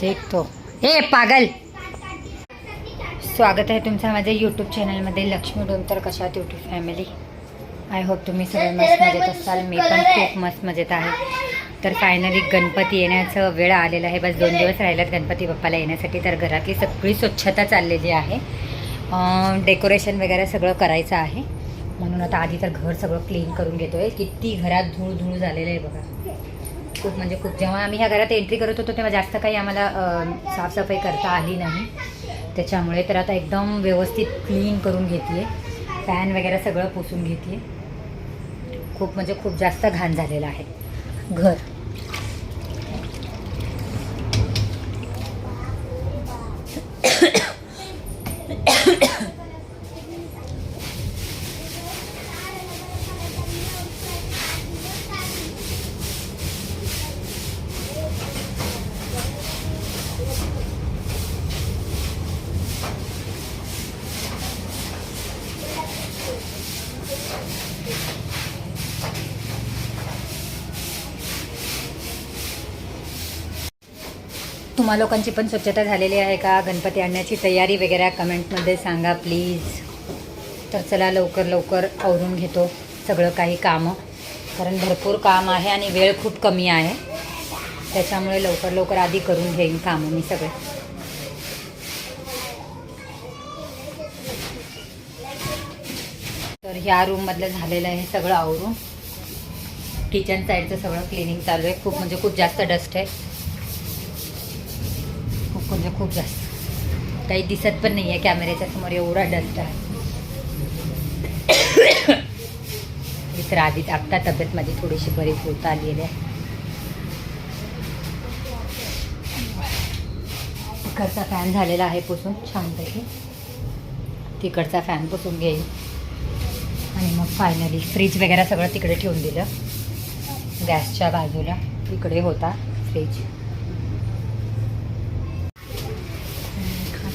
देख तो. हे पागल. स्वागत आहे तुमचं माझ्या यूट्यूब चॅनलमध्ये लक्ष्मी डोंतर कशात यूट्यूब फॅमिली आय होप तुम्ही सगळे मस्त मजेत असाल. मी पण खूप मस्त मजेत आहे. तर फायनली गणपती येण्याचं वेळ आलेला आहे. बस दोन दिवस राहिल्यात गणपती बाप्पाला येण्यासाठी. तर घरातली सगळी स्वच्छता चाललेली आहे. डेकोरेशन वगैरे सगळं करायचं आहे. म्हणून आता आधी तर घर सगळं क्लीन करून घेतो आहे किती घरात धूळ धूळ झालेलं आहे बघा. खूप म्हणजे खूप जेव्हा आम्ही ह्या घरात एंट्री करत होतो तेव्हा जास्त काही आम्हाला साफसफाई करता आली नाही. त्याच्यामुळे तर आता एकदम व्यवस्थित क्लीन करून घेते फॅन वगैरे सगळं पुसून घेते खूप म्हणजे खूप जास्त घाण झालेलं आहे. घर. तुम्हा लोकांची पण स्वच्छता झालेली आहे का? गणपती आणण्याची तयारी वगैरे कमेंटमध्ये सांगा प्लीज. तर चला लवकर लवकर आवरून घेतो सगळं काही कामं. कारण भरपूर काम आहे आणि वेळ खूप कमी आहे. त्याच्यामुळे लवकर लवकर आधी करून घेईन कामं मी सगळे. तर ह्या रूममधलं झालेलं आहे सगळं आवरून. किचन साईडचं सगळं क्लिनिंग चालू आहे. खूप म्हणजे खूप जास्त डस्ट आहे. म्हणजे खूप जास्त. काही दिसत पण नाही आहे कॅमेऱ्याच्या समोर एवढा डस्ट आहे. ही तर आत्ता तब्येत माझी थोडीशी बरी होत आलेली आहे. इकडचा फॅन झालेला आहे पुसून छानपैकी. तिकडचा फॅन पुसून घेईल आणि मग फायनली फ्रीज वगैरे सगळं तिकडे ठेवून दिलं. गॅसच्या बाजूला इकडे होता फ्रीज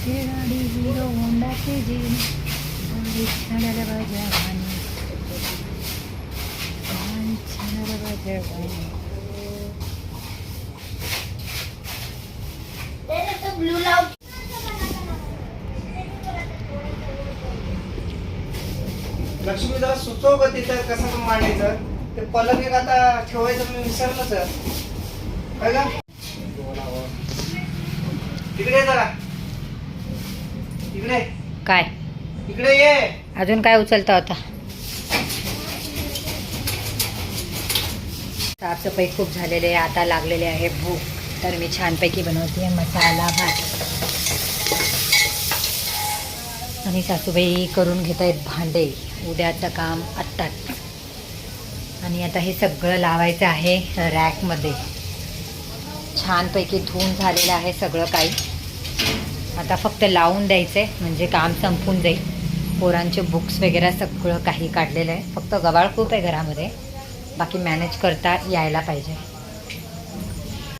खाते गाडी हिरो होंडाची जी. गाडी छाण्याला बजावानी गाडी छाण्याला बजावानी ब्लू लाव लक्ष्मी जरा सुचव ग तिथं कसं मांडायचं? ते पलंग एक आता ठेवायचं मी विसरलं सर. काय का तिकडे जरा. इकडे. काय? इकडे ये. अजून काय उचलता होता? साफसफाई खूप झालेली आहे आता लागलेले आहे भूक. तर मी छानपैकी बनवते मसाला भात. आणि सासूबाई करून घेत आहेत भांडे. उद्याचं काम आत्ताच. आणि आता हे सगळं लावायचं आहे रॅकमध्ये. छानपैकी धुवून झालेलं आहे सगळं काही. आता फक्त लावून द्यायचं आहे म्हणजे काम संपून जाईल. पोरांचे बुक्स वगैरे सगळं काही काढलेलं आहे. फक्त गबाळ खूप आहे घरामध्ये. बाकी मॅनेज करता यायला पाहिजे.